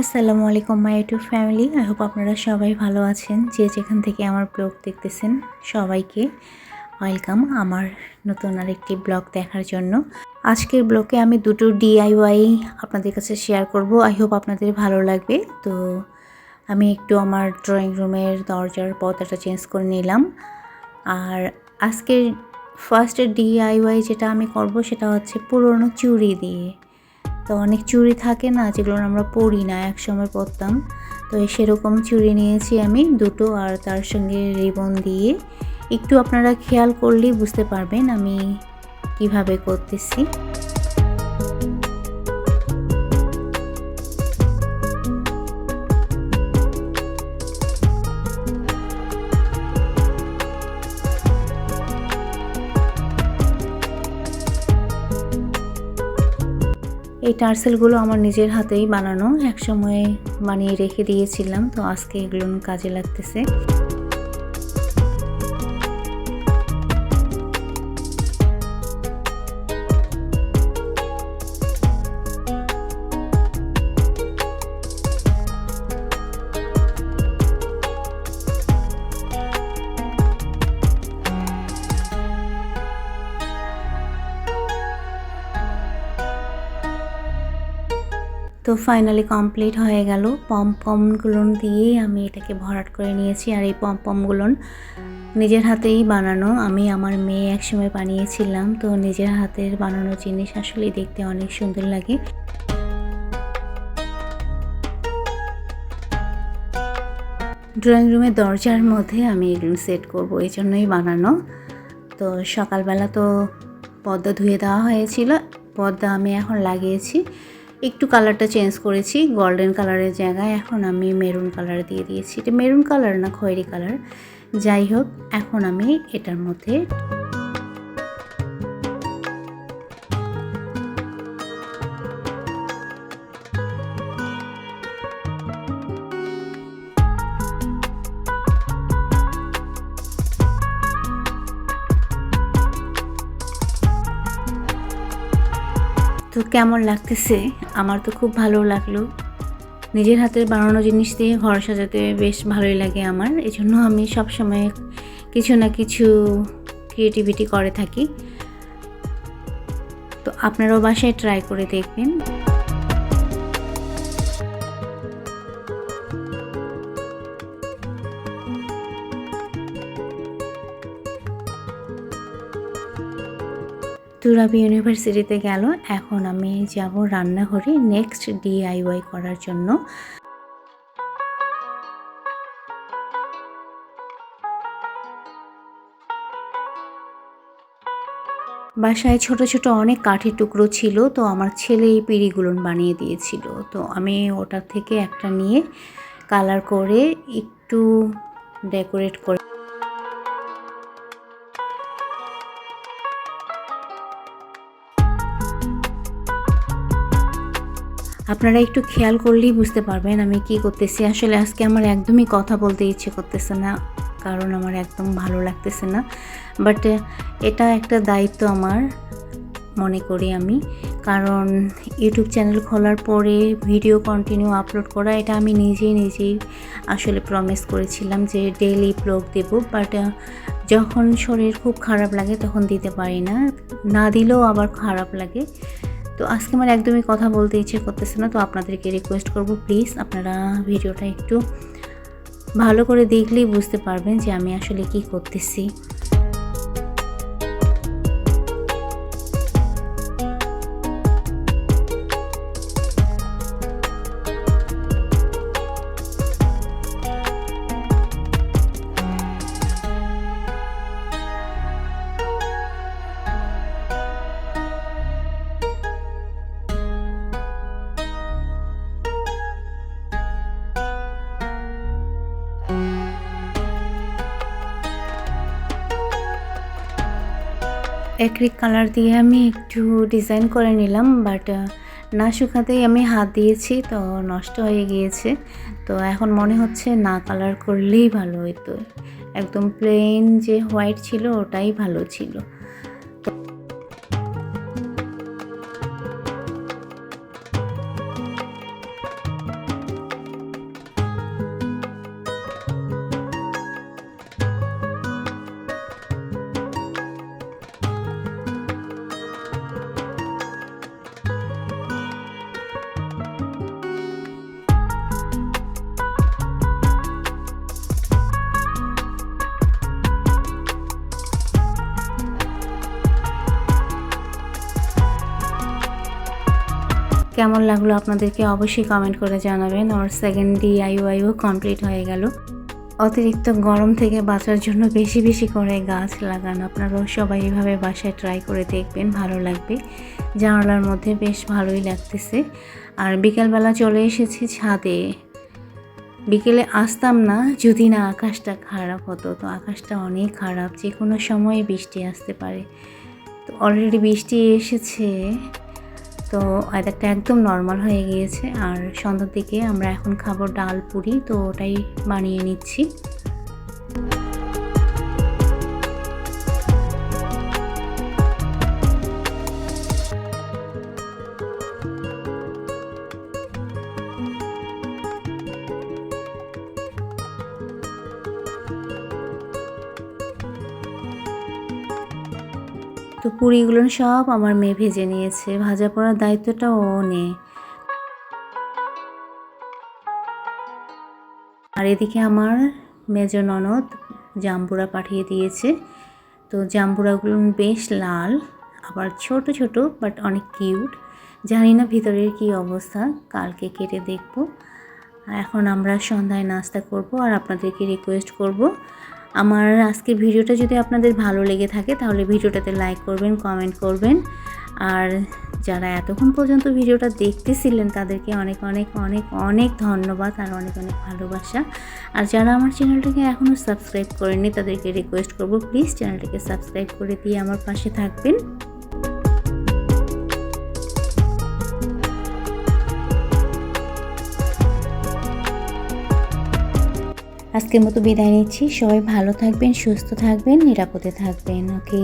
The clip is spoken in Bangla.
আসসালামু আলাইকুম, my YouTube family. I hope আপনারা সবাই ভালো আছেন। যে যেখান থেকে আমার ব্লগ দেখতেছেন সবাইকে ওয়েলকাম আমার নতুন আরেকটি ব্লগ দেখার জন্য। আজকের ব্লগে আমি দুটো ডিআইওয়াই আপনাদের কাছে শেয়ার করব। আই হোপ আপনাদের ভালো লাগবে। তো আমি একটু আমার ড্রয়িং রুমের দরজার পর্দাটা চেঞ্জ করে নিলাম। আর আজকের ফার্স্ট ডিআইওয়াই যেটা আমি করব সেটা হচ্ছে পুরনো চুড়ি দিয়ে। তো অনেক চুড়ি থাকে না যেগুলো আমরা পরি না এক সময় পরতাম। তো সেরকম চুড়ি নিয়েছি আমি দুটো আর তার সঙ্গে রিবন দিয়ে। একটু আপনারা খেয়াল করলেই বুঝতে পারবেন আমি কীভাবে করতেছি। এই টার্সেলগুলো আমার নিজের হাতেই বানানো। একসময় বানিয়ে রেখে দিয়েছিলাম, তো আজকে এগুলো কাজে লাগতেছে। তো ফাইনালি কমপ্লিট হয়ে গেল। পম পমগুলো দিয়েই আমি এটাকে ভরাট করে নিয়েছি আর এই পম পমগুলো নিজের হাতেই বানানো। আমি আমার মেয়ে একসময় বানিয়েছিলাম, তো নিজের হাতের বানানো জিনিস আসলেই দেখতে অনেক সুন্দর লাগে। ড্রয়িং রুমের দরজার মধ্যে আমি এগুলো সেট করব, এই জন্যই বানানো। তো সকালবেলা তো পদ্মা ধুয়ে দেওয়া হয়েছিল, পদ্মা আমি এখন লাগিয়েছি। একটু কালারটা চেঞ্জ করেছি গোল্ডেন কালারের জায়গায়। এখন আমি মেরুন কালার দিয়ে দিয়েছি। এটা মেরুন কালার না খয়েরি কালার যাই হোক, এখন আমি এটার মধ্যে কেমন লাগতেছে? আমার তো খুব ভালো লাগল। নিজের হাতের বানানো জিনিস দিয়ে ঘর সাজাতে বেশ ভালোই লাগে আমার। এই জন্য আমি সবসময় কিছু না কিছু ক্রিয়েটিভিটি করে থাকি। তো আপনারাও বাসায় ট্রাই করে দেখবেন। তুরাবি ইউনিভার্সিটিতে গেল, এখন আমি যাব রান্নাঘরে নেক্সট ডিআইওয়াই করার জন্য। বাসায় ছোট ছোট অনেক কাঠের টুকরো ছিল, তো আমার ছেলে এই পিড়িগুলো বানিয়ে দিয়েছিল। তো আমি ওটার থেকে একটা নিয়ে কালার করে একটু ডেকোরেট করে আপনারা একটু খেয়াল করলেই বুঝতে পারবেন আমি কি করতেছি। আসলে আজকে আমার একদমই কথা বলতে ইচ্ছে করতেছে না, কারণ আমার একদম ভালো লাগতেছে না। বাট এটা একটা দায়িত্ব আমার, মনে করি আমি। কারণ ইউটিউব চ্যানেল খোলার পরে ভিডিও কন্টিনিউ আপলোড করা, এটা আমি নিজেই নিজেই আসলে প্রমিস করেছিলাম যে ডেইলি ব্লগ দেব। বাট যখন শরীর খুব খারাপ লাগে তখন দিতে পারি না। না দিলেও আবার খারাপ লাগে। তো আজকে আমার একদমই কথা বলতে ইচ্ছে করতেছে না, তো আপনাদেরকে রিকোয়েস্ট করব প্লিজ আপনারা ভিডিওটা একটু ভালো করে দেখলেই বুঝতে পারবেন যে আমি আসলে কি করতেছি। অ্যাক্রিক কালার দিয়ে আমি একটু ডিজাইন করে নিলাম বাট না শুকাতেই আমি হাত দিয়েছি, তো নষ্ট হয়ে গিয়েছে। তো এখন মনে হচ্ছে না কালার করলেই ভালো হতো একদম প্লেন যে হোয়াইট ছিল, ওটাই ভালো ছিল। কেমন লাগল আপনাদেরকে অবশ্যই কমেন্ট করে জানাবেন। ওর সেকেন্ড ডিআইওয়াইও কমপ্লিট হয়ে গেল। অতিরিক্ত গরম থেকে বাঁচার জন্য বেশি বেশি করে গাছ লাগান। আপনারাও সবাই এভাবে বাসায় ট্রাই করে দেখবেন, ভালো লাগবে। জানালার মধ্যে বেশ ভালোই লাগতেছে। আর বিকেলবেলা চলে এসেছি ছাদে। বিকেলে আসতাম না, যদি না আকাশটা খারাপ হতো। তো আকাশটা অনেক খারাপ যে কোনো সময়ে বৃষ্টি আসতে পারে। তো অলরেডি বৃষ্টি এসেছে। তো ওয়েদারটা একদম নর্মাল হয়ে গিয়েছে। আর সন্ধ্যার দিকে আমরা এখন খাব ডাল পুরি, তো ওটাই বানিয়ে নিচ্ছি। তো পুরিগুলো সব আমার মেয়ে ভেজে নিয়েছে। ভাজা পড়ার দায়িত্বটা ও নেয়। আর এদিকে আমার মেজ ননদ জাম্বুরা পাঠিয়ে দিয়েছে। তো জাম্বুরাগুলো বেশ লাল, আবার ছোট ছোট বাট অনেক কিউট। জানি না ভিতরের কি অবস্থা, কালকে কেটে দেখব। এখন আমরা সন্ধ্যায় নাস্তা করব, আর আপনাদেরকে রিকোয়েস্ট করব আমার আজকের ভিডিওটা যদি আপনাদের ভালো লেগে থাকে, তাহলে ভিডিওটাতে লাইক করবেন কমেন্ট করবেন। আর যারা এতক্ষণ পর্যন্ত ভিডিওটা দেখতেছিলেন, তাদেরকে অনেক অনেক অনেক অনেক ধন্যবাদ আর অনেক অনেক ভালোবাসা। আর যারা আমার চ্যানেলটাকে এখনও সাবস্ক্রাইব করেননি, তাদেরকে রিকোয়েস্ট করব প্লিজ চ্যানেলটাকে সাবস্ক্রাইব করে দিয়ে আমার পাশে থাকবেন। আজকের মতো বিদায় নিচ্ছি। সবাই ভালো থাকবেন সুস্থ থাকবেন নিরাপদে থাকবেন ওকে?